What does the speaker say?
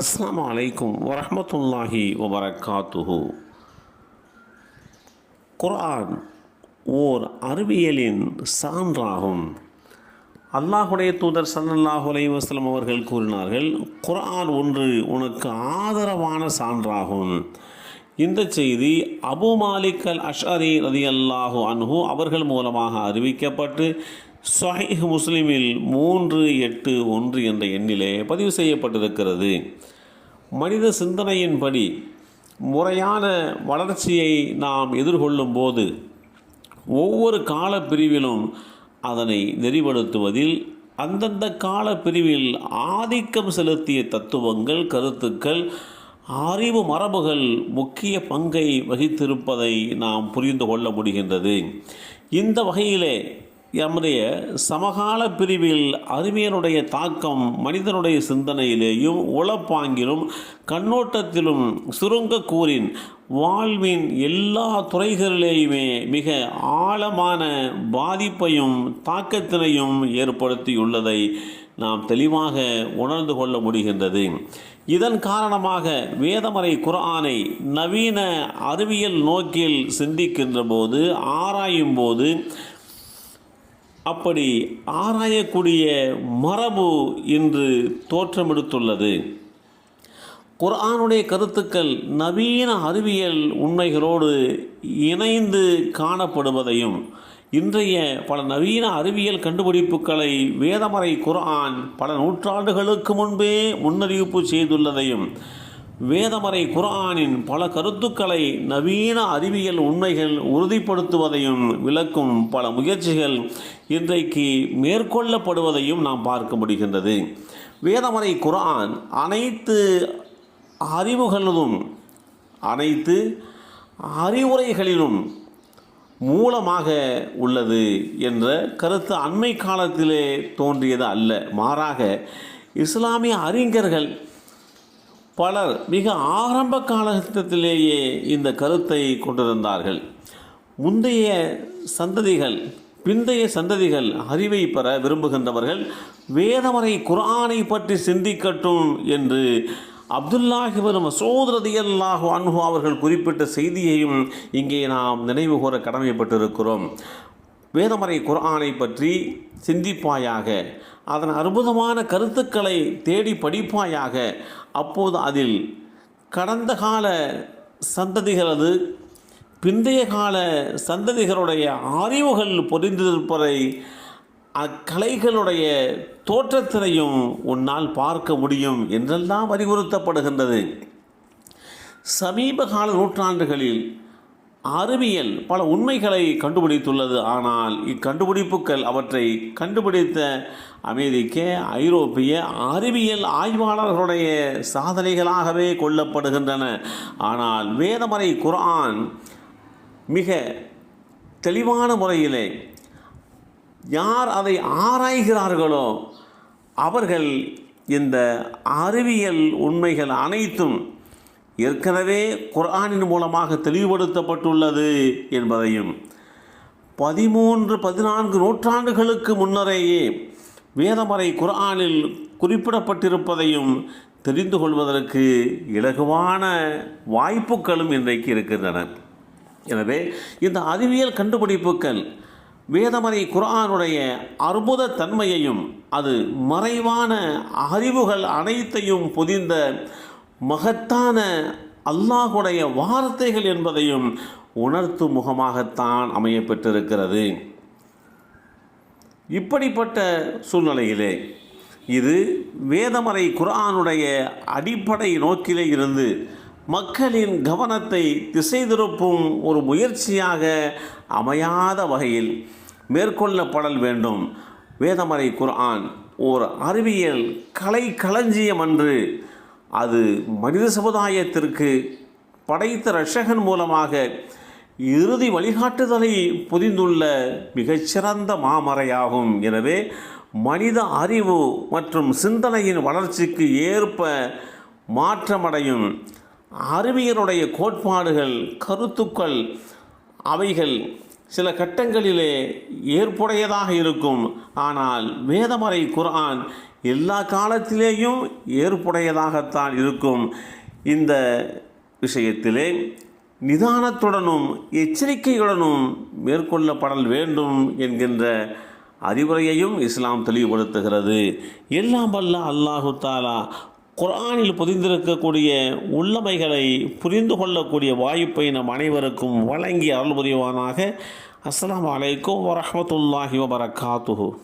அஸ்லாம் அலைக்கும் வரமத்துல்லாஹி வபரகாத்துஹு. குர்ஆன் ஓர் அறிவியலின் சான்றாகும். அல்லாஹுடைய தூதர் ஸல்லல்லாஹு அலை வஸ்லம் அவர்கள் கூறினார்கள் குர்ஆன் ஒன்று உனக்கு ஆதரவான சான்றாகும். இந்த செய்தி அபு மாலிக் அல் ரதி அல்லாஹு அன்ஹு அவர்கள் மூலமாக அறிவிக்கப்பட்டு சாய் முஸ்லீமில் மூன்று எட்டு ஒன்று என்ற எண்ணிலே பதிவு செய்யப்பட்டிருக்கிறது. மனித சிந்தனையின்படி முறையான வளர்ச்சியை நாம் எதிர்கொள்ளும் போது ஒவ்வொரு கால பிரிவிலும் அதனை நெறிப்படுத்துவதில் அந்தந்த கால பிரிவில் ஆதிக்கம் செலுத்திய தத்துவங்கள் கருத்துக்கள் அறிவு மரபுகள் முக்கிய பங்கை வகித்திருப்பதை நாம் புரிந்து கொள்ள முடிகின்றது. இந்த வகையிலே நம்முடைய சமகால பிரிவில் அறிவியலுடைய தாக்கம் மனிதனுடைய சிந்தனையிலேயும் உளப்பாங்கிலும் கண்ணோட்டத்திலும் சுருங்க கூறின். வாழ்வின் எல்லா துறைகளிலேயுமே மிக ஆழமான பாதிப்பையும் தாக்கத்தினையும் ஏற்படுத்தியுள்ளதை நாம் தெளிவாக உணர்ந்து கொள்ள முடிகின்றது. இதன் காரணமாக வேதமறை குரானை நவீன அறிவியல் நோக்கில் சிந்திக்கின்ற போது ஆராயும் போது அப்படி ஆராயக்கூடிய மரபு இன்று தோற்றமெடுத்துள்ளது. குர்ஆனுடைய கருத்துக்கள் நவீன அறிவியல் உண்மைகளோடு இணைந்து காணப்படுவதையும் இன்றைய பல நவீன அறிவியல் கண்டுபிடிப்புகளை வேதமறை குர்ஆன் பல நூற்றாண்டுகளுக்கு முன்பே முன்னறிவிப்பு செய்துள்ளதையும் வேதமறை குரானின் பல கருத்துக்களை நவீன அறிவியல் உண்மைகள் உறுதிப்படுத்துவதையும் விளக்கும் பல முயற்சிகள் இன்றைக்கு மேற்கொள்ளப்படுவதையும் நாம் பார்க்க முடிகின்றது. வேதமறை குரான் அனைத்து அறிவுகளிலும் அனைத்து அறிவுரைகளிலும் மூலமாக உள்ளது என்ற கருத்து அண்மை காலத்திலே தோன்றியது அல்ல. மாறாக இஸ்லாமிய அறிஞர்கள் பலர் மிக ஆரம்ப காலகட்டத்திலேயே இந்த கருத்தை கொண்டிருந்தார்கள். முந்தைய சந்ததிகள் பிந்தைய சந்ததிகள் அறிவை பெற விரும்புகின்றவர்கள் வேதமறை குரானை பற்றி சிந்திக்கட்டும் என்று அப்துல்லாஹிபன் மசூத் ரதியல்லாஹு அன்ஹு அவர்கள் குறிப்பிட்ட செய்தியையும் இங்கே நாம் நினைவு கூற கடமைப்பட்டிருக்கிறோம். வேதமறை குரானை பற்றி சிந்திப்பாயாக அதன் அற்புதமான கருத்துக்களை தேடி படிப்பாயாக. அப்போது அதில் கடந்த கால சந்ததிகளது பிந்தைய கால சந்ததிகளுடைய அறிவுகள் பொறிந்திருப்பதை அக்கலைகளுடைய தோற்றத்தினையும் உன்னால் பார்க்க முடியும் என்றெல்லாம் அறிவுறுத்தப்படுகின்றது. சமீப கால நூற்றாண்டுகளில் அறிவியல் பல உண்மைகளை கண்டுபிடித்துள்ளது. ஆனால் இக்கண்டுபிடிப்புகள் அவற்றை கண்டுபிடித்த அமெரிக்க ஐரோப்பிய அறிவியல் ஆய்வாளர்களுடைய சாதனைகளாகவே கொள்ளப்படுகின்றன. ஆனால் வேதமறை குர்ஆன் மிக தெளிவான முறையிலே யார் அதை ஆராய்கிறார்களோ அவர்கள் இந்த அறிவியல் உண்மைகள் அனைத்தும் ஏற்கனவே குர்ஆனின் மூலமாக தெளிவுபடுத்தப்பட்டுள்ளது என்பதையும் பதிமூன்று பதினான்கு நூற்றாண்டுகளுக்கு முன்னரேயே வேதமறை குர்ஆனில் குறிப்பிடப்பட்டிருப்பதையும் தெரிந்து கொள்வதற்கு இலகுவான வாய்ப்புகளும் இன்றைக்கு இருக்கின்றன. எனவே இந்த அறிவியல் கண்டுபிடிப்புகள் வேதமறை குர்ஆனுடைய அற்புத தன்மையையும் அது மறைவான அறிவுகள் அனைத்தையும் பொதிந்த மகத்தான அல்லாஹுடைய வார்த்தைகள் என்பதையும் உணர்த்தும் முகமாகத்தான் அமையப்பெற்றிருக்கிறது. இப்படிப்பட்ட சூழ்நிலையிலே இது வேதமறை குர்ஆனுடைய அடிப்படை நோக்கிலே இருந்து மக்களின் கவனத்தை திசை திருப்பும் ஒரு முயற்சியாக அமையாத வகையில் மேற்கொள்ளப்படல் வேண்டும். வேதமறை குர்ஆன் ஓர் அறிவியல் கலை களஞ்சியம் அன்று அது மனித சமுதாயத்திற்கு படைத்த ரஷகன் மூலமாக இறுதி வழிகாட்டுதலை புதிந்துள்ள மிகச்சிறந்த மாமறையாகும் எனவே மனித அறிவு மற்றும் சிந்தனையின் வளர்ச்சிக்கு ஏற்ப மாற்றமடையும் அறிவியலுடைய கோட்பாடுகள் கருத்துக்கள் அவைகள் சில கட்டங்களிலே ஏற்புடையதாக இருக்கும். ஆனால் வேதமறை குரான் எல்லா காலத்திலேயும் ஏற்புடையதாகத்தான் இருக்கும். இந்த விஷயத்திலே நிதானத்துடனும் எச்சரிக்கையுடனும் மேற்கொள்ளப்படல் வேண்டும் என்கின்ற அறிவுரையையும் இஸ்லாம் தெளிவுபடுத்துகிறது. எல்லாம் வல்ல அல்லாஹு தாலா குரானில் பொதிந்திருக்கக்கூடிய உள்ளமைகளை புரிந்து கொள்ளக்கூடிய வாய்ப்பை நம் அனைவருக்கும் வழங்கி அருள் புரிவானாக. அஸ்லாம் அலைக்கும் வரமத்துல்லாஹி வபரகாத்துஹு